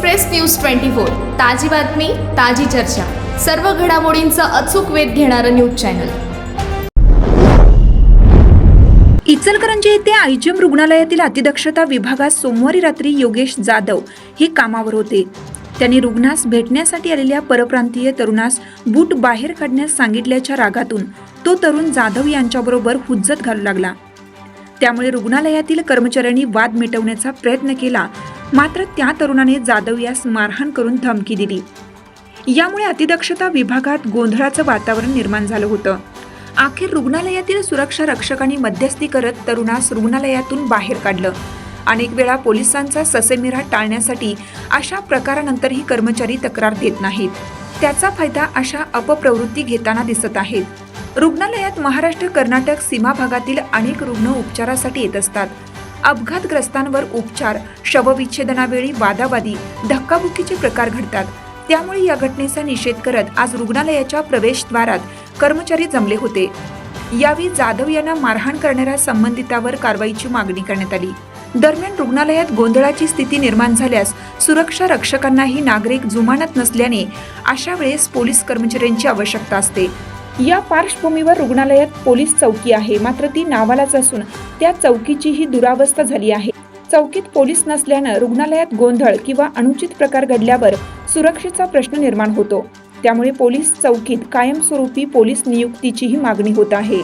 Express news twenty four ताजी बातमी ताजी चर्चा. सर्व घडामोडींचा अचूक वेध घेणारं न्यूज चॅनल. इचलकरंजी येथे आयजीएम रुग्णालयातील अतिदक्षता विभागात सोमवारी रात्री योगेश जाधव हे कामावर होते. त्यांनी रुग्णास भेटण्यासाठी आलेल्या परप्रांतीय तरुणास बूट बाहेर काढण्यास सांगितल्याच्या रागातून तो तरुण जाधव यांच्याबरोबर हुज्जत घालू लागला. त्यामुळे रुग्णालयातील कर्मचाऱ्यांनी वाद मिटवण्याचा प्रयत्न केला मात्र त्या तरुणाने जाधव यास मारहाण करून धमकी दिली. यामुळे अतिदक्षता विभागात गोंधळाचं वातावरण निर्माण झालं होतं. अखेर रुग्णालयातील सुरक्षा रक्षकांनी मध्यस्थी करत तरुणास रुग्णालयातून बाहेर काढलं. अनेक वेळा पोलिसांचा ससेमिरा टाळण्यासाठी अशा प्रकारानंतरही कर्मचारी तक्रार देत नाहीत. त्याचा फायदा अशा अपप्रवृत्ती घेताना दिसत आहेत. रुग्णालयात महाराष्ट्र कर्नाटक सीमा भागातील अनेक रुग्ण उपचारासाठी येत असतात. अपघातग्रस्तांवर उपचार शवविच्छेदनावेळी वादावादी धक्काबुक्कीचे प्रकार घडतात. त्यामुळे या घटनेचा निषेध करत आज रुग्णालयाच्या प्रवेशद्वारात कर्मचारी जमले होते. यावेळी जाधव यांना मारहाण करणाऱ्या संबंधितावर कारवाईची मागणी करण्यात आली. दरम्यान रुग्णालयात गोंधळाची स्थिती निर्माण झाल्यास सुरक्षा रक्षकांनाही नागरिक जुमानत नसल्याने अशा वेळेस पोलीस कर्मचाऱ्यांची आवश्यकता असते. या पार्श्वभूमीवर रुग्णालयात पोलीस चौकी आहे. मात्र ती नावालाच असून त्या चौकीचीही दुरावस्था झाली आहे. चौकीत पोलीस नसल्यानं रुग्णालयात गोंधळ किंवा अनुचित प्रकार घडल्यावर सुरक्षेचा प्रश्न निर्माण होतो. त्यामुळे पोलीस चौकीत कायमस्वरूपी पोलीस नियुक्तीचीही मागणी होत आहे.